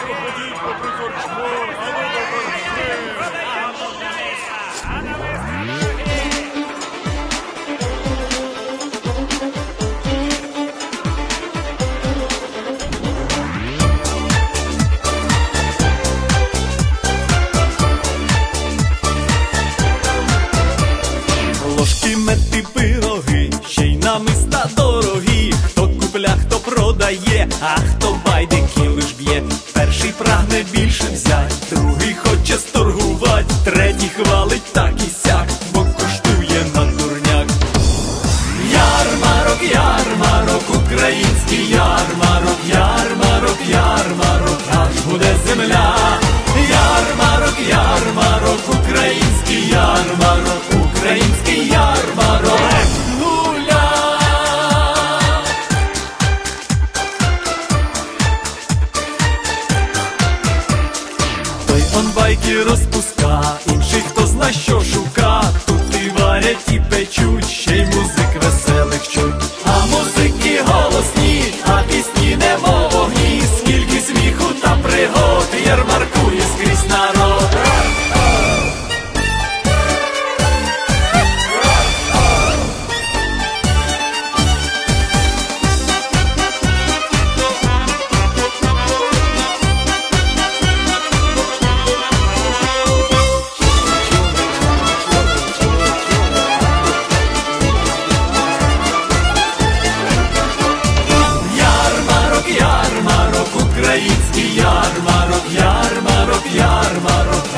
Ходіть по прикорчму, а ну до продає, а хто байдики лиш б'є. Перший прагне більше взять, другий хоче сторгувать, третій хвалить так і сяк, бо коштує на дурняк. Ярмарок, ярмарок, український ярмарок, байки розпуска, інших хто зна що шука, тут і варять і печуть, ярмарок, ярмарок, ярмарок.